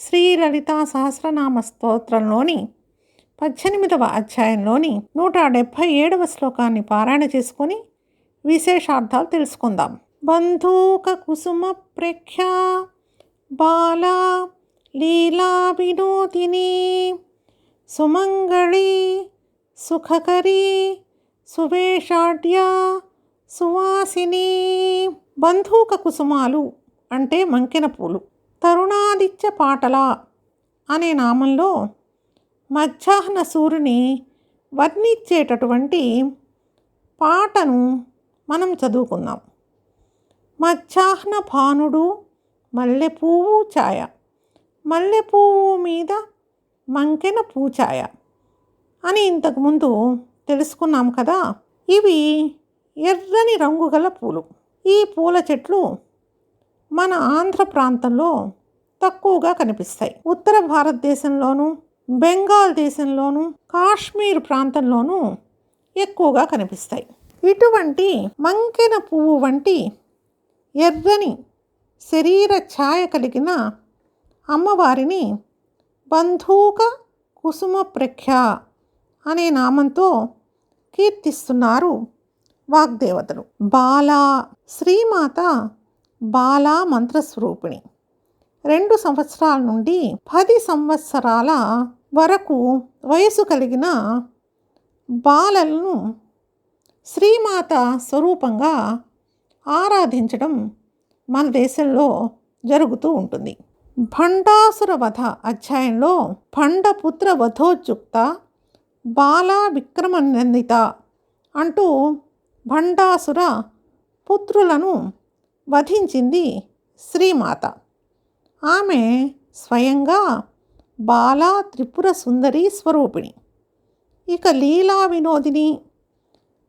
శ్రీ లలితా సహస్రనామ స్తోత్రంలోని పద్దెనిమిదవ అధ్యాయంలోని నూట డెబ్భై ఏడవ శ్లోకాన్ని పారాయణ చేసుకొని విశేషార్థాలు తెలుసుకుందాం. బంధూక కుసుమ ప్రేఖ్యా బాలా లీలా వినోదిని సుమంగళి సుఖకరి సువేషాఢ్య సువాసిని. బంధూక కుసుమాలు అంటే మంకెన పూలు. తరుణాదిత్య పాటల అనే నామంలో మధ్యాహ్న సూర్యుని వర్ణించేటటువంటి పాటను మనం చదువుకుందాం. మధ్యాహ్న భానుడు మల్లెపూవు ఛాయ. మల్లెపూవు మీద మంకెన పూచాయ అని ఇంతకుముందు తెలుసుకున్నాం కదా. ఇవి ఎర్రని రంగు గల పూలు. ఈ పూల చెట్లు మన ఆంధ్ర ప్రాంతంలో తక్కువగా కనిపిస్తాయి. ఉత్తర భారతదేశంలోనూ బెంగాల్ దేశంలోనూ కాశ్మీర్ ప్రాంతంలోనూ ఎక్కువగా కనిపిస్తాయి. ఇటువంటి మంకెన పువ్వు వంటి ఎర్రని శరీర ఛాయ కలిగిన అమ్మవారిని బంధూక కుసుమ ప్రఖ్య అనే నామంతో కీర్తిస్తున్నారు వాగ్దేవతలు. బాలా శ్రీమాత బాలా మంత్రస్వరూపిణి. రెండు సంవత్సరాల నుండి పది సంవత్సరాల వరకు వయసు కలిగిన బాలలను శ్రీమాత స్వరూపంగా ఆరాధించడం మన దేశంలో జరుగుతూ ఉంటుంది. భండాసుర వధ అధ్యాయంలో భండపుత్ర వధోద్యుక్త బాలా విక్రమనందిత అంటూ భండాసుర పుత్రులను వధించింది శ్రీమాత. ఆమె స్వయంగా బాలా త్రిపుర సుందరి స్వరూపిణి. ఇక లీలా వినోదిని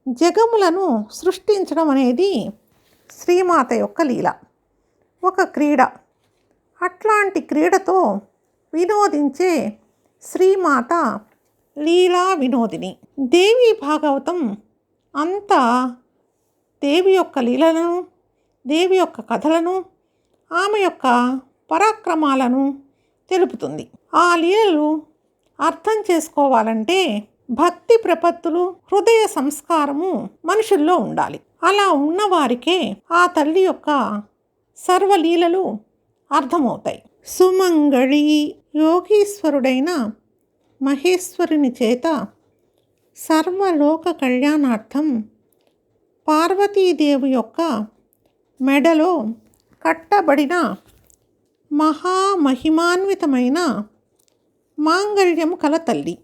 జగములను సృష్టించడం అనేది శ్రీమాత యొక్క లీల. ఒక క్రీడ. అట్లాంటి క్రీడతో వినోదించే శ్రీమాత లీలా వినోదిని. దేవి భాగవతం అంతా దేవి యొక్క లీలను దేవి యొక్క కథలను ఆమె యొక్క పరాక్రమాలను తెలుపుతుంది. ఆ లీలలు అర్థం చేసుకోవాలంటే భక్తి ప్రపత్తులు హృదయ సంస్కారము మనుషుల్లో ఉండాలి. అలా ఉన్నవారికే ఆ తల్లి యొక్క సర్వలీలలు అర్థమవుతాయి. సుమంగళి యోగీశ్వరుడైన మహేశ్వరుని చేత సర్వలోక కళ్యాణార్థం పార్వతీదేవి యొక్క మెడలో కట్టబడిన మహామహిమాన్వితమైన మాంగళ్యం కల తల్లి.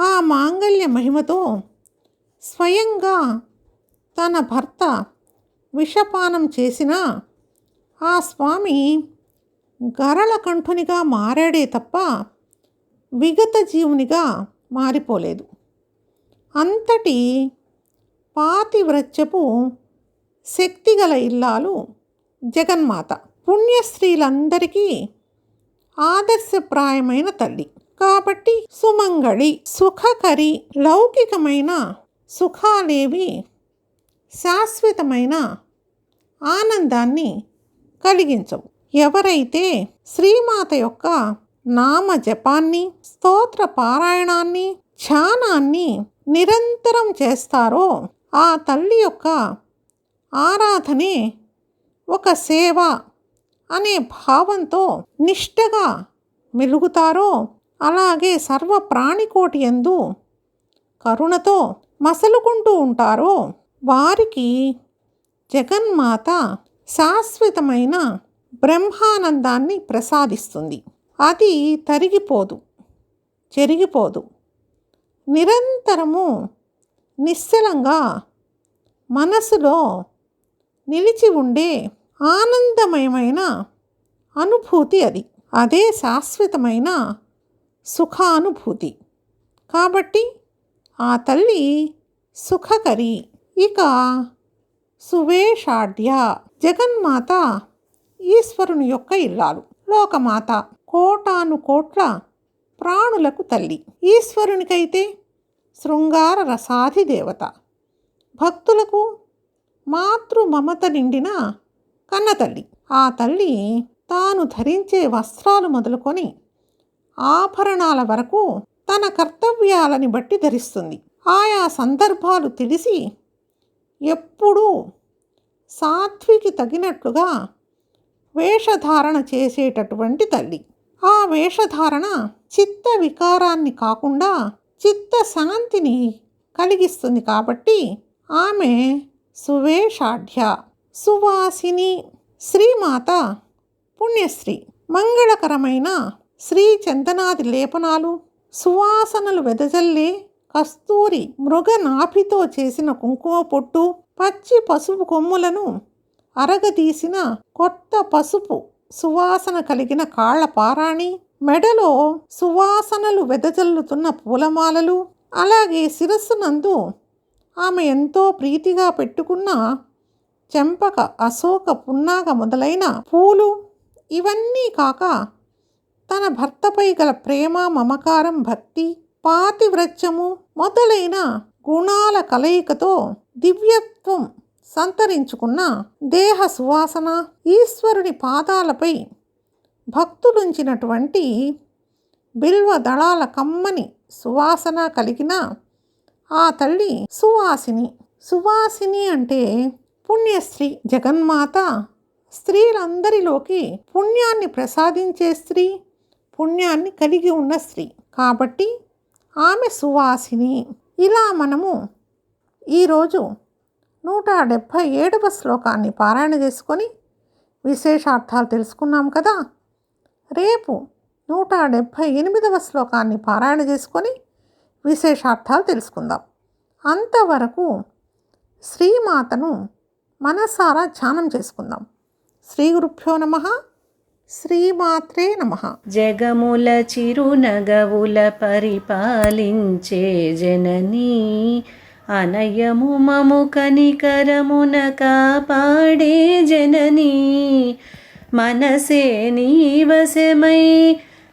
ఆ మాంగళ్య మహిమతో స్వయంగా తన భర్త విషపానం చేసిన ఆ స్వామి గరళకంఠునిగా మారాడే తప్ప విగత జీవునిగా మారిపోలేదు. అంతటి పాతివ్రత్యపు శక్తిగల ఇల్లాలు జగన్మాత. పుణ్యస్త్రీలందరికీ ఆదర్శప్రాయమైన తల్లి. కాబట్టి సుమంగళి సుఖకరి లౌకికమైన సుఖాలేవి శాశ్వతమైన ఆనందాన్ని కలిగించవు. ఎవరైతే శ్రీమాత యొక్క నామ జపాన్ని స్తోత్ర పారాయణాన్ని ధ్యానాన్ని నిరంతరం చేస్తారో ఆ తల్లి యొక్క ఆరాధనే ఒక సేవ అనే భావంతో నిష్టగా మెలుగుతారో అలాగే సర్వ ప్రాణికోటి ఎందు కరుణతో మసలుకుంటూ ఉంటారో వారికి జగన్మాత శాశ్వతమైన బ్రహ్మానందాన్ని ప్రసాదిస్తుంది. అది తరిగిపోదు చెరిగిపోదు. నిరంతరము నిశ్చలంగా మనసులో నిలిచి ఉండే ఆనందమయమైన అనుభూతి అది. అదే శాశ్వతమైన సుఖానుభూతి. కాబట్టి ఆ తల్లి సుఖకరి. ఇక సువేషాఢ్య. జగన్మాత ఈశ్వరుని యొక్క ఇల్లాలు. లోకమాత కోటాను కోట్ల ప్రాణులకు తల్లి. ఈశ్వరునికైతే శృంగార రసాధి దేవత భక్తులకు మాతృ మమత నిండిన కన్నతల్లి. ఆ తల్లి తాను ధరించే వస్త్రాలు మొదలుకొని ఆభరణాల వరకు తన కర్తవ్యాలని బట్టి ధరిస్తుంది. ఆయా సందర్భాలు తెలిసి ఎప్పుడూ సాత్వికి తగినట్లుగా వేషధారణ చేసేటటువంటి తల్లి. ఆ వేషధారణ చిత్త వికారాన్ని కాకుండా చిత్త శాంతిని కలిగిస్తుంది కాబట్టి ఆమె సువేషాఢ్య. సువాసిని శ్రీమాత పుణ్యశ్రీ. మంగళకరమైన శ్రీ చందనాది లేపనాలు సువాసనలు వెదజల్లే కస్తూరి మృగనాభితో చేసిన కుంకుమ పొట్టు పచ్చి పసుపు కొమ్ములను అరగదీసిన కొత్త పసుపు సువాసన కలిగిన కాళ్ళ పారాణి మెడలో సువాసనలు వెదజల్లుతున్న పూలమాలలు అలాగే శిరస్సునందు ఆమె ఎంతో ప్రీతిగా పెట్టుకున్న చెంపక అశోక పున్నాగ మొదలైన పూలు ఇవన్నీ కాక తన భర్తపై గల ప్రేమ మమకారం భక్తి పాతివ్రత్యము మొదలైన గుణాల కలయికతో దివ్యత్వం సంతరించుకున్న దేహ సువాసన ఈశ్వరుని పాదాలపై భక్తులుంచినటువంటి బిల్వ దళాల కమ్మని సువాసన కలిగిన ఆ తల్లి సువాసిని. సువాసిని అంటే పుణ్యశ్రీ జగన్మాత. స్త్రీలందరిలోకి పుణ్యాన్ని ప్రసాదించే స్త్రీ పుణ్యాన్ని కలిగి ఉన్న స్త్రీ. కాబట్టి ఆమె సువాసిని. ఇలా మనము ఈరోజు నూట డెబ్భై ఏడవ శ్లోకాన్ని పారాయణ చేసుకొని విశేషార్థాలు తెలుసుకున్నాం కదా. రేపు నూట డెబ్భై ఎనిమిదవ శ్లోకాన్ని పారాయణ చేసుకొని విశేషార్థాలు తెలుసుకుందాం. అంతవరకు శ్రీమాతను మనసారా ధ్యానం చేసుకుందాం. శ్రీ గురుభ్యో నమ శ్రీమాత్రే నమ. జగముల చిరునగవుల పరిపాలించే జననీ అనయము మము కనికరమున కాపాడే జననీ. మనసే నీవశమై